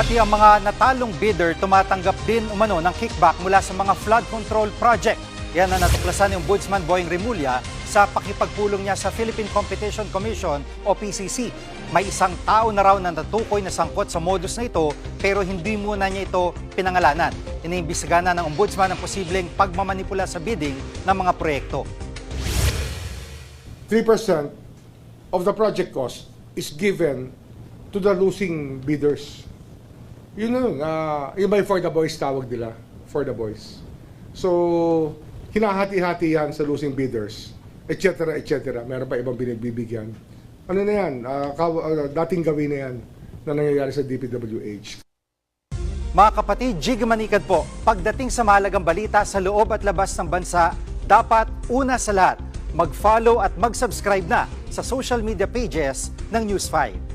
Pati ang mga natalong bidder tumatanggap din umano ng kickback mula sa mga flood control project. Yan ang natuklasan ng Ombudsman Boying Remulla sa pakipagpulong niya sa Philippine Competition Commission o PCC. May isang tao na raw na natukoy na sangkot sa modus na ito pero hindi muna niya ito pinangalanan. Iniimbestigahan na ng Ombudsman ang posibleng pagmamanipula sa bidding ng mga proyekto. 3% of the project cost is given to the losing bidders. Yun yun. Uh, yun ba yung for the boys tawag nila? For the boys. So, hinahati-hati yan sa losing bidders, etc. etc. Meron pa ibang binigbibigyan. Ano na yan? Kaw- ah, dating gawin na yan na nangyayari sa DPWH. Mga kapatid, Jig Manikad po, pagdating sa mahalagang balita sa loob at labas ng bansa, dapat una sa lahat, mag-follow at mag-subscribe na sa social media pages ng News 5.